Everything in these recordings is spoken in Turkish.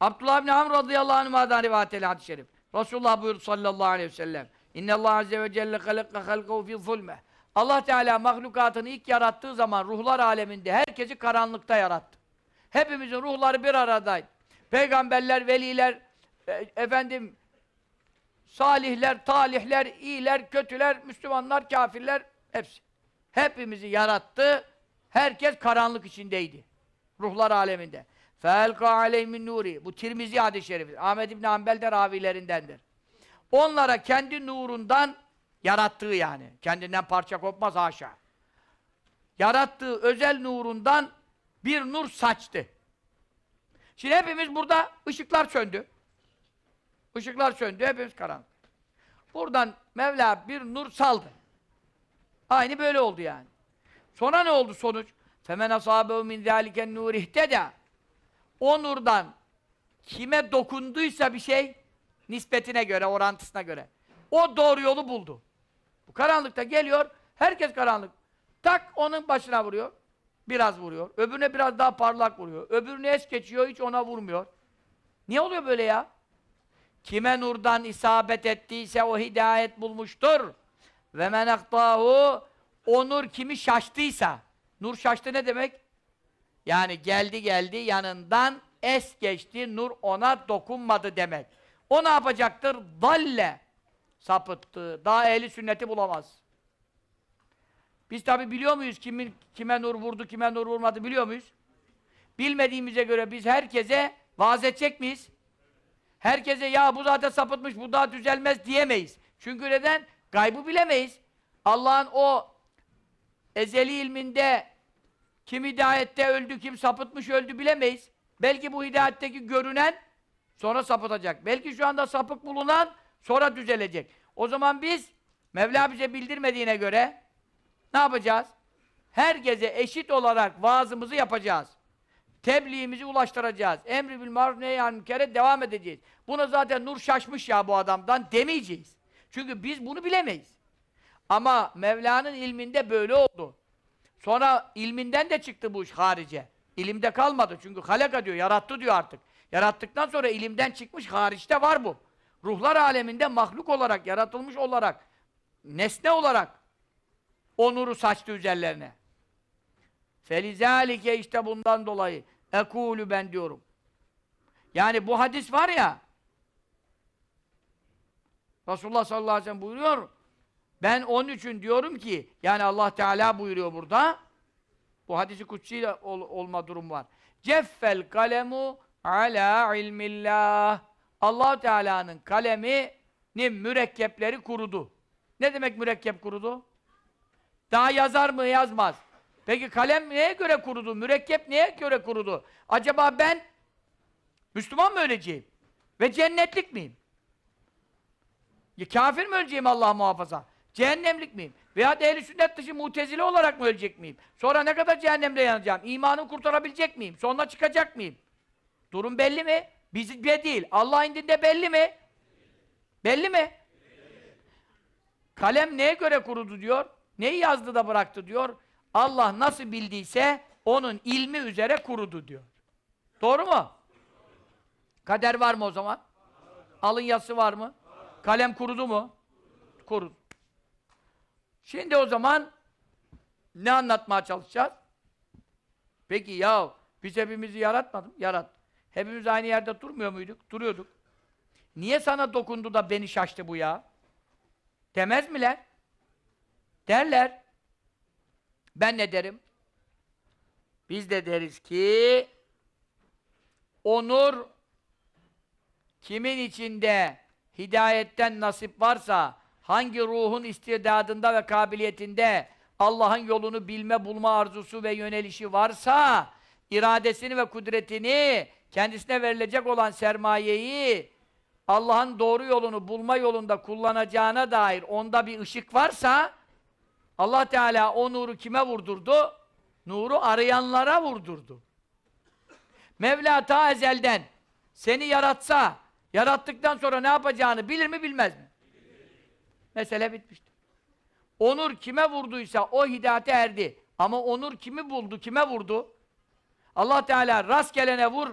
Abdullah bin Amr radıyallahu anh'a'dan rivayet el hadis-i şerif. Resulullah buyurdu sallallahu aleyhi ve sellem. İnne Allah azze ve celle halakka halkahu fi zulme. Allah Teala mahlukatını ilk yarattığı zaman ruhlar aleminde herkesi karanlıkta yarattı. Hepimizin ruhları bir aradaydı. Peygamberler, veliler, e, efendim salihler, talihler, iyiler, kötüler, Müslümanlar, kafirler hepsi. Hepimizi yarattı. Herkes karanlık içindeydi. Ruhlar aleminde. Felka aleyhimin nuri. Bu Tirmizi hadis-i şerifi. Ahmed İbn Hanbel de ravilerindendir. Onlara kendi nurundan yarattığı yani. Kendinden parça kopmaz haşa. Yarattığı özel nurundan bir nur saçtı. Şimdi hepimiz burada ışıklar söndü. Işıklar söndü, hepimiz karanlık. Buradan Mevla bir nur saldı. Aynı böyle oldu yani. Sonra ne oldu sonuç? Femen asabehu min zaliken nur ihteda. O nurdan kime dokunduysa bir şey nispetine göre, orantısına göre o doğru yolu buldu. Bu karanlıkta geliyor, herkes karanlık. Tak onun başına vuruyor. Biraz vuruyor. Öbürüne biraz daha parlak vuruyor. Öbürüne es geçiyor, hiç ona vurmuyor. Niye oluyor böyle ya? Kime nurdan isabet ettiyse o hidayet bulmuştur. Ve men aktahu o kimi şaştıysa. Nur şaştı ne demek? Yani geldi geldi yanından es geçti, nur ona dokunmadı demek. O ne yapacaktır? Dalle sapıttı. Daha ehli sünneti bulamaz. Biz tabi biliyor muyuz kimin kime nur vurdu, kime nur vurmadı biliyor muyuz? Bilmediğimize göre biz herkese vaaz edecek miyiz? Herkese ya bu zaten sapıtmış, bu daha düzelmez diyemeyiz. Çünkü neden? Gaybı bilemeyiz. Allah'ın o ezeli ilminde kim hidayette öldü, kim sapıtmış öldü bilemeyiz. Belki bu hidayetteki görünen sonra sapıtacak. Belki şu anda sapık bulunan sonra düzelecek. O zaman biz Mevla bize bildirmediğine göre ne yapacağız? Herkese eşit olarak vaazımızı yapacağız. Tebliğimizi ulaştıracağız. Emri bil maruf nehyan kere devam edeceğiz. Buna zaten nur şaşmış ya bu adamdan demeyeceğiz. Çünkü biz bunu bilemeyiz. Ama Mevla'nın ilminde böyle oldu. Sonra ilminden de çıktı bu iş harice. İlimde kalmadı çünkü halaka diyor, yarattı diyor artık. Yarattıktan sonra ilimden çıkmış hariçte var bu. Ruhlar aleminde mahluk olarak, yaratılmış olarak, nesne olarak o nuru saçtı üzerlerine. Felizalike işte bundan dolayı ekulu ben diyorum. Yani bu hadis var ya Resulullah sallallahu aleyhi ve sellem buyuruyor ben onun için diyorum ki yani Allah Teala buyuruyor burada bu hadisi kutsiyle ol, olma durum var. Ceffel kalemu ala ilmillah allah Teala'nın kaleminin mürekkepleri kurudu. Ne demek mürekkep kurudu? Daha yazar mı yazmaz. Peki kalem neye göre kurudu? Mürekkep neye göre kurudu? Acaba ben Müslüman mı öleceğim? Ve cennetlik miyim? Ya kafir mi öleceğim Allah muhafaza? Cehennemlik miyim? Veya ehli sünnet dışı mutezile olarak mı ölecek miyim? Sonra ne kadar cehennemde yanacağım? İmanı kurtarabilecek miyim? Sonra çıkacak mıyım? Durum belli mi? Bizde değil. Allah indinde belli mi? Belli mi? Kalem neye göre kurudu diyor? Neyi yazdı da bıraktı diyor? Allah nasıl bildiyse onun ilmi üzere kurudu diyor. Doğru mu? Kader var mı o zaman? Alın yazısı var mı? Kalem kurudu mu? Kurudu. Şimdi o zaman ne anlatmaya çalışacağız? Peki ya biz hepimizi yaratmadım. Yarat. Hepimiz aynı yerde durmuyor muyduk? Duruyorduk. Niye sana dokundu da beni şaştı bu ya? Demez miler? Derler. Ben ne derim? Biz de deriz ki onur kimin içinde hidayetten nasip varsa hangi ruhun istidadında ve kabiliyetinde Allah'ın yolunu bilme, bulma arzusu ve yönelişi varsa iradesini ve kudretini kendisine verilecek olan sermayeyi Allah'ın doğru yolunu bulma yolunda kullanacağına dair onda bir ışık varsa Allah Teala o nuru kime vurdurdu? Nuru arayanlara vurdurdu. Mevla ta ezelden seni yaratsa, yarattıktan sonra ne yapacağını bilir mi bilmez mi? Mesele bitmiştir. Onur kime vurduysa o hidayete erdi. Ama onur kimi buldu, kime vurdu? Allah Teala rastgelene vur,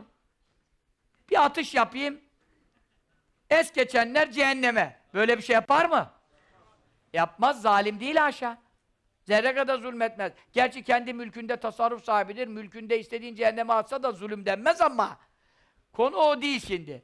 bir atış yapayım. Es geçenler cehenneme. Böyle bir şey yapar mı? Yapmaz, zalim değil aşağı. Zerre kadar zulmetmez. Gerçi kendi mülkünde tasarruf sahibidir. Mülkünde istediğin cehenneme atsa da zulüm denmez ama konu o değil şimdi.